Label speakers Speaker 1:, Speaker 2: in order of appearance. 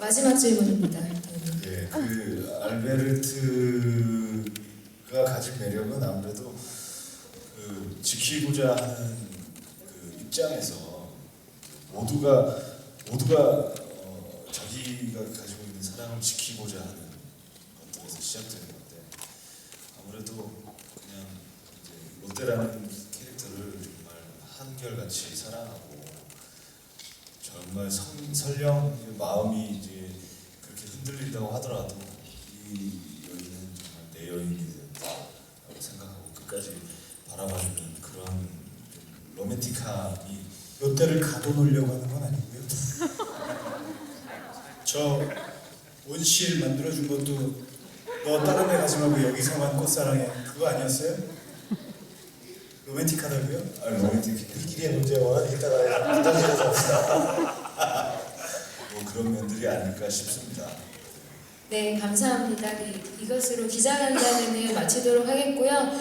Speaker 1: 마지막 질문입니다.
Speaker 2: 예, 그 알베르트가 가진 매력은 아무래도 그 지키고자 하는 그 입장에서 모두가 모두가 어, 자기가 가지고 있는 사랑을 지키고자 하는 것들에서 시작되는 건데 아무래도 그냥 이제 롯데라는 캐릭터를 정말 한결같이 사랑하고 정말 성, 설령 마음이 이제 그렇게 흔들린다고 하더라도 이 여인은 정말 내 여인이라고 생각하고 끝까지 바라봐주는 그런 좀 로맨틱함이
Speaker 3: 롯데를 가둬놓으려고 하는 건 아니고요. 저 온실 만들어준 것도 너 다른 데 가지 말고 여기서만 꽃사랑해 그거 아니었어요? 로맨틱하다고요?
Speaker 2: 아 로맨틱
Speaker 3: 우리끼리의 문제와 이따가 부담스러워서 합시다.
Speaker 2: 뭐 그런 면들이 아닐까 싶습니다.
Speaker 1: 네, 감사합니다. 네, 이것으로 기자간담회는 마치도록 하겠고요.